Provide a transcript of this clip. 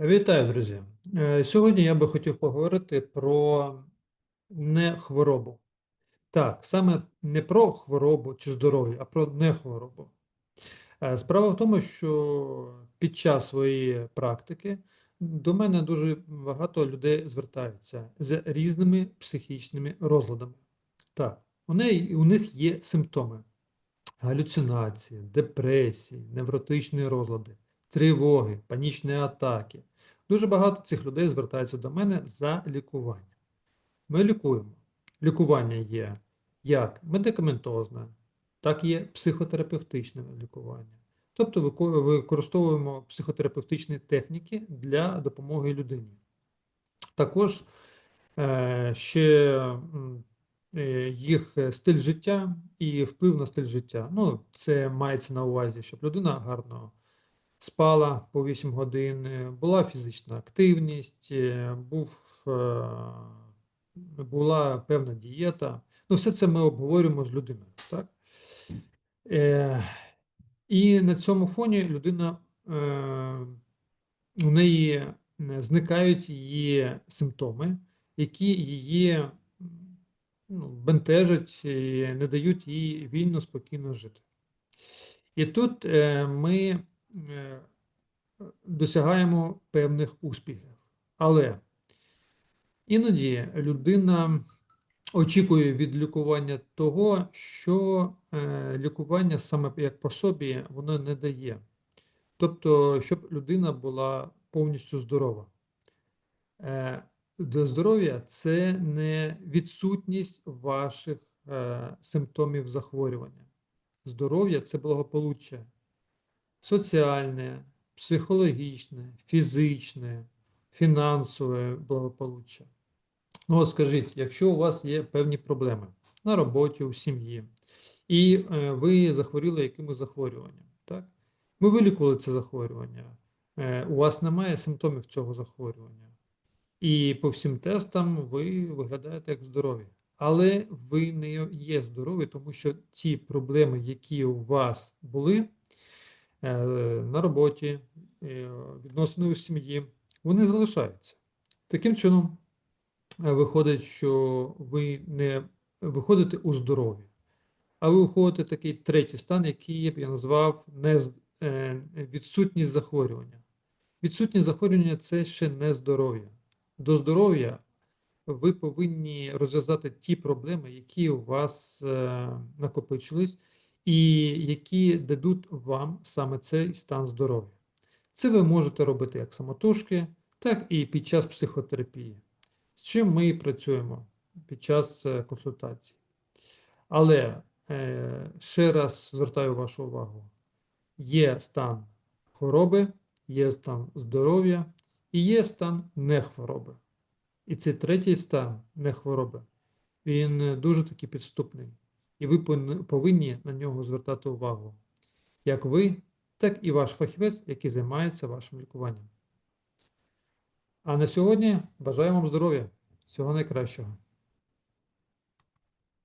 Вітаю, друзі! Е, Сьогодні я би хотів поговорити про не хворобу. Так, саме не про хворобу чи здоров'я, а про нехворобу. Е, Справа в тому, що під час своєї практики до мене дуже багато людей звертаються з різними психічними розладами. Так, у неї, у них є симптоми галюцинації, депресії, невротичні розлади, тривоги, панічні атаки. Дуже багато цих людей звертаються до мене за лікуванням. Ми лікуємо. Лікування є як медикаментозне, так і є психотерапевтичне лікування. Тобто використовуємо психотерапевтичні техніки для допомоги людині. Також е, ще е, їх стиль життя і вплив на стиль життя. Ну, це мається на увазі, щоб людина гарно спала по 8 годин, е, була фізична активність, е, був, е, була певна дієта. Ну, все це ми обговорюємо з людиною. Так? Е, і на цьому фоні людина, е, у неї зникають її симптоми, які її ну, бентежать і не дають їй вільно, спокійно жити. І тут е, ми досягаємо певних успіхів. Але іноді людина очікує від лікування того, що е, лікування саме як по собі воно не дає. Тобто, щоб людина була повністю здорова. Е, До здоров'я це не відсутність ваших е, симптомів захворювання. Здоров'я це благополуччя соціальне, психологічне, фізичне, фінансове благополуччя. Ну, от скажіть, якщо у вас є певні проблеми на роботі, у сім'ї, і е, ви захворіли якимось захворюванням, так? Ми вилікували це захворювання, е, у вас немає симптомів цього захворювання. І по всім тестам ви виглядаєте як здорові. Але ви не є здорові, тому що ті проблеми, які у вас були на роботі, е, відносини у сім'ї, вони залишаються. Таким чином, е, виходить, що ви не виходите у здоров'я, а ви уходите такий третій стан, який я б я назвав е, відсутність захворювання. Відсутність захворювання це ще не здоров'я. До здоров'я ви повинні розв'язати ті проблеми, які у вас е, накопичились, і які дадуть вам саме цей стан здоров'я. Це ви можете робити як самотужки, так і під час психотерапії. З чим ми працюємо під час е, консультацій. Але е, ще раз звертаю вашу увагу: є стан хвороби, є стан здоров'я і є стан нехвороби. І цей третій стан нехвороби, він е, дуже таки підступний. І ви повинні на нього звертати увагу. Як ви, так і ваш фахівець, який займається вашим лікуванням. А на сьогодні бажаю вам здоров'я. Всього найкращого.